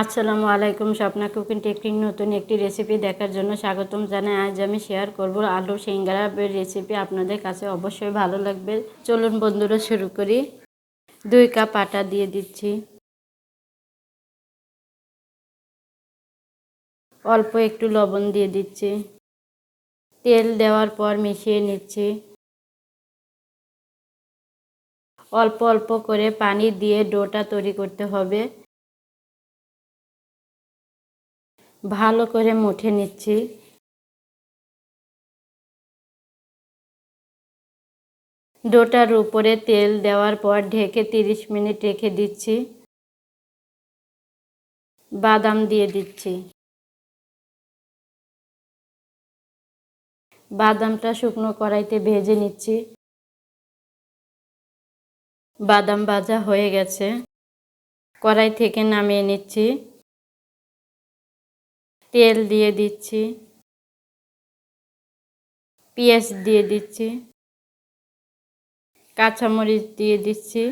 আসসালামু আলাইকুম, Swapna cooking technique নতুন একটি রেসিপি দেখার জন্য স্বাগতম জানাই। আজ আমি শেয়ার করব আলু সিঙ্গারা রেসিপি আপনাদের কাছে অবশ্যই ভালো লাগবে। চলুন বন্ধুরা, শুরু করি। দুই কাপ আটা দিয়ে দিচ্ছি। অল্প একটু লবণ দিয়ে দিচ্ছি। তেল দেওয়ার পর মিশিয়ে নিচ্ছি। অল্প অল্প করে পানি দিয়ে ডোটা তৈরি করতে হবে। ভালো করে মুঠে নিচ্ছি। ডোটার উপরে তেল দেওয়ার পর ঢেকে তিরিশ মিনিট রেখে দিচ্ছি। বাদাম দিয়ে দিচ্ছি। বাদামটা শুকনো কড়াইতে ভেজে নিচ্ছি। বাদাম ভাজা হয়ে গেছে। কড়াই থেকে নামিয়ে নিচ্ছি। তেল দিয়ে দিচ্ছি। পেঁয়াজ দিয়ে দিচ্ছি। কাঁচামরিচ দিয়ে দিচ্ছি।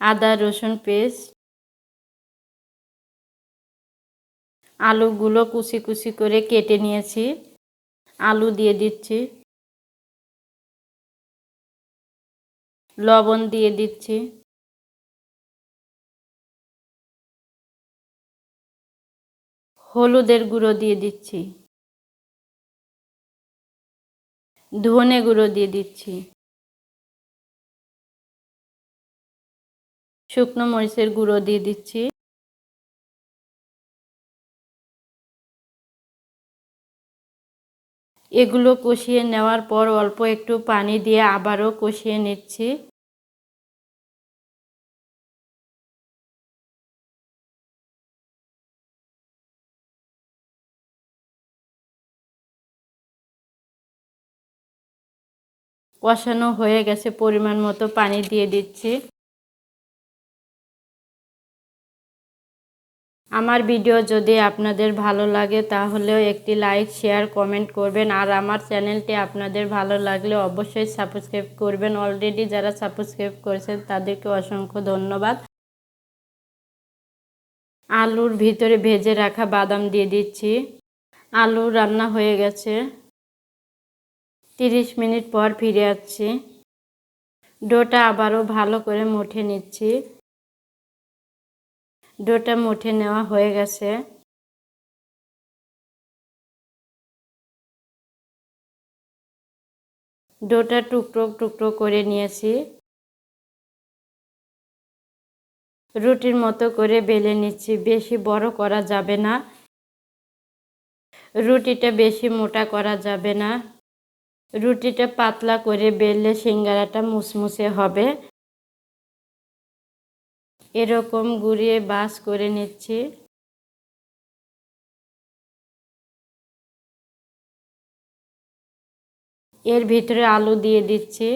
আদা, রসুন পেস্ট। আলুগুলো কুচি কুচি করে কেটে নিয়েছি। আলু দিয়ে দিচ্ছি। লবণ দিয়ে দিচ্ছি। হলুদের গুঁড়ো দিয়ে দিচ্ছি। ধনে গুঁড়ো দিয়ে দিচ্ছি। শুকনো মরিচের গুঁড়ো দিয়ে দিচ্ছি। এগুলো কষিয়ে নেওয়ার পর অল্প একটু পানি দিয়ে আবারও কষিয়ে নিচ্ছি। কষানো হয়ে গেছে, পরিমাণ মতো পানি দিয়ে দিচ্ছি। আমার ভিডিও যদি আপনাদের ভালো লাগে, তাহলেও একটি লাইক, শেয়ার, কমেন্ট করবেন। আর আমার চ্যানেলটি আপনাদের ভালো লাগলে অবশ্যই সাবস্ক্রাইব করবেন। অলরেডি যারা সাবস্ক্রাইব করেছেন, তাদেরকে অসংখ্য ধন্যবাদ। আলুর ভিতরে ভেজে রাখা বাদাম দিয়ে দিচ্ছি। আলু রান্না হয়ে গেছে। তিরিশ মিনিট পর ফিরে আসছি। ডোটা আবারও ভালো করে মুঠে নিচ্ছি। ডোটা মুঠে নেওয়া হয়ে গেছে। ডোটা টুকরো টুকরো করে নিয়েছি। রুটির মতো করে বেলে নিচ্ছি। বেশি বড় করা যাবে না। রুটিটা বেশি মোটা করা যাবে না। রুটিটা পাতলা করে বেললে সিঙ্গারাটা মুসমুসে হবে। এরকম গুড়িয়ে বাস করে নিচ্ছি। এর ভিতরে আলু দিয়ে দিচ্ছি।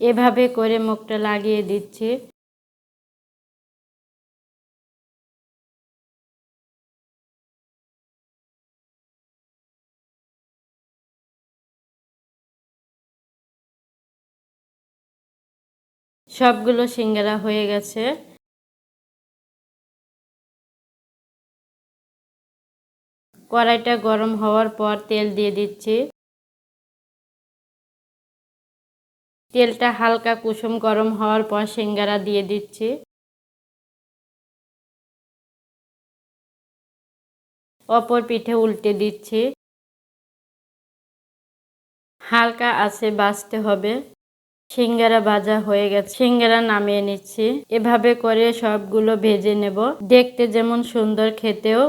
এভাবে করে মুখটা লাগিয়ে দিচ্ছি। সবগুলো সিঙ্গারা হয়ে গেছে। কড়াইটা গরম হওয়ার পর তেল দিয়ে দিচ্ছি। তেলটা হালকা কুসুম গরম হওয়ার পর সিঙ্গারা দিয়ে দিচ্ছি। অপর পিঠে উল্টে দিচ্ছি। হালকা আছে বাঁচতে হবে। সিঙ্গারা ভাজা হয়ে গেছে। সিঙ্গারা নামিয়ে নিচ্ছি। এভাবে করে সবগুলো ভেজে নেব। দেখতে যেমন সুন্দর খেতেও